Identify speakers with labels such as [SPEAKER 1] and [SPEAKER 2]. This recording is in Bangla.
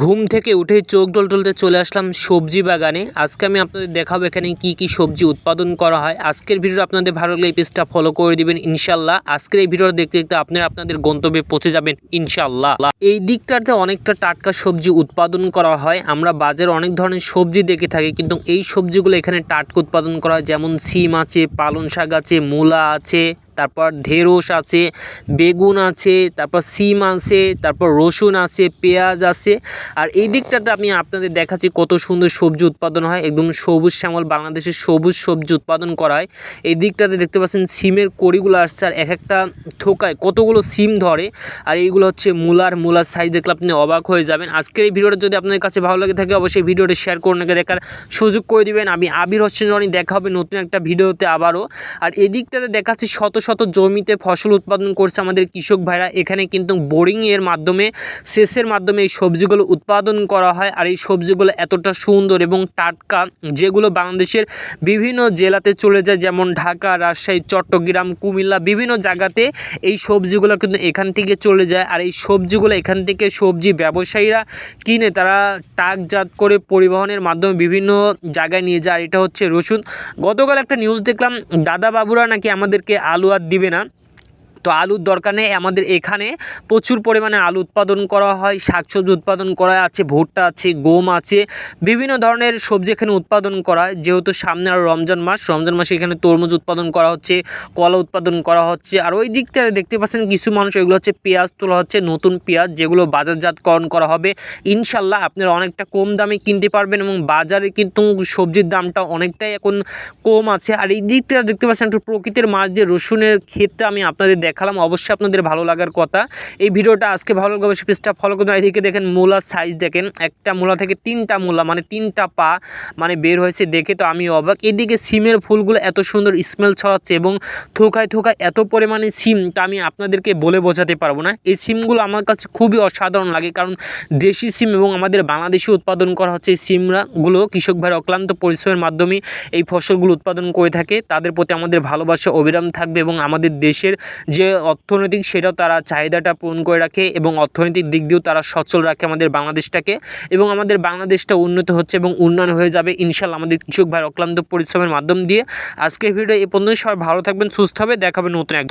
[SPEAKER 1] ঘুম থেকে উঠে চোখ টলটলতে চলে আসলাম সবজি বাগানে। আজকে আমি আপনাদের দেখাবো এখানে কি কি সবজি উৎপাদন করা হয়। আজকের ভিডিও আপনাদের ভালো লাগলে এই পেজটা ফলো করে দিবেন ইনশাল্লাহ আজকের এই ভিডিও দেখতে দেখতে আপনারা আপনাদের গন্তব্যে পৌঁছে যাবেন ইনশাল্লাহ এই দিকটাতে অনেকটা টাটকা সবজি উৎপাদন করা হয়। আমরা বাজারে অনেক ধরনের সবজি দেখে থাকি, কিন্তু এই সবজিগুলো এখানে টাটকা উৎপাদন করা হয়। যেমন সিম আছে পালং শাক আছে, মূলা আছে তারপর ঢেঁড়স আছে, বেগুন আছে, তারপর সিম আছে, তারপর রসুন আছে, পেঁয়াজ আছে। আর এই দিকটাতে আমি আপনাদের দেখাচ্ছি কত সুন্দর সবজি উৎপাদন হয়। একদম সবুজ শ্যামল বাংলাদেশের সবুজ সবজি উৎপাদন করা হয়। এই দিকটাতে দেখতে পাচ্ছেন সিমের কড়িগুলো আসছে আর এক একটা থোকায় কতগুলো সিম ধরে। আর এইগুলো হচ্ছে মূলার মূলার সাইজ দেখলে আপনি অবাক হয়ে যাবেন। আজকের এই ভিডিওটা যদি আপনাদের কাছে ভালো লাগে থাকে, অবশ্যই ভিডিওটা শেয়ার করুন নাকি দেখার সুযোগ করে দিবেন। আমি আবির হোসেন রনি, দেখা হবে নতুন একটা ভিডিওতে আবারও। আর এদিকটাতে দেখাচ্ছি শত শত জমিতে ফসল উৎপাদন করছে আমাদের কৃষক ভাইরা। এখানে কিন্তু বোরিংয়ের মাধ্যমে, সেচের মাধ্যমে এই সবজিগুলো উৎপাদন করা হয়। আর এই সবজিগুলো এতটা সুন্দর এবং টাটকা, যেগুলো বাংলাদেশের বিভিন্ন জেলাতে চলে যায়, যেমন ঢাকা, রাজশাহী, চট্টগ্রাম, কুমিল্লা, বিভিন্ন জায়গাতে এই সবজিগুলো কিন্তু এখান থেকে চলে যায়। আর এই সবজিগুলো এখান থেকে সবজি ব্যবসায়ীরা কিনে তারা টাকজাত করে পরিবহনের মাধ্যমে বিভিন্ন জায়গায় নিয়ে যায়। আর এটা হচ্ছে রসুন। গতকাল একটা নিউজ দেখলাম, দাদা বাবুরা নাকি আমাদেরকে আলু আর দিবে না। তো আলুর দরকার নেই। আমাদের এখানে প্রচুর পরিমাণে আলু উৎপাদন করা হয়, শাকসবজি উৎপাদন করা আছে, ভুট্টা আছে, গম আছে, বিভিন্ন ধরনের সবজি এখানে উৎপাদন করা হয়। যেহেতু সামনে আর রমজান মাস, রমজান মাসে এখানে তরমুজ উৎপাদন করা হচ্ছে, কলা উৎপাদন করা হচ্ছে। আর ওই দিক থেকে দেখতে পাচ্ছেন কিছু মানুষ, এগুলো হচ্ছে পেঁয়াজ তোলা হচ্ছে, নতুন পেঁয়াজ যেগুলো বাজারজাতকরণ করা হবে। ইনশাল্লাহ আপনারা অনেকটা কম দামে কিনতে পারবেন এবং বাজারে কিন্তু সবজির দামটা অনেকটাই এখন কম আছে। আর এই দিকটা দেখতে পাচ্ছেন একটু প্রকৃতির মাছ দিয়ে রসুনের ক্ষেত্রে আমি আপনাদের দেখালাম, অবশ্যই আপনাদের ভালো লাগার কথা। এই ভিডিওটা আজকে ভালো লাগবে অবশ্যই পেজটা ফলো করবেন এদিকে দেখেন মূলার সাইজ দেখেন, একটা মূলা থেকে তিনটা মূলা মানে তিনটা পা মানে বের হয়েছে দেখে তো আমি অবাক। এদিকে সিমের ফুলগুলো এত সুন্দর স্মেল ছড়াচ্ছে এবং থোকায় থোকায় এত পরিমাণে সিম, তা আমি আপনাদেরকে বলে বোঝাতে পারব না। এই সিমগুলো আমার কাছে খুবই অসাধারণ লাগে, কারণ দেশি সিম এবং আমাদের বাংলাদেশে উৎপাদন করা হচ্ছে এই সিমরাগুলো। কৃষক ভাইয়ের অক্লান্ত পরিশ্রমের মাধ্যমে এই ফসলগুলো উৎপাদন করে থাকে, তাদের প্রতি আমাদের ভালোবাসা, অবিরাম থাকবে এবং আমাদের দেশের যে অর্থনৈতিক সেটাও তারা চাহিদাটা পূরণ করে রাখে এবং অর্থনৈতিক দিক দিয়েও তারা সচল রাখে আমাদের বাংলাদেশটাকে এবং আমাদের বাংলাদেশটা উন্নত হচ্ছে এবং উন্নয়ন হয়ে যাবে। ইনশাল্লাহ আমাদের কৃষক ভাইয়ের অক্লান্ত পরিশ্রমের মাধ্যম দিয়ে আজকের ভিডিও এ পর্যন্ত সবাই ভালো থাকবেন, সুস্থ হবে দেখাবেন নতুন এক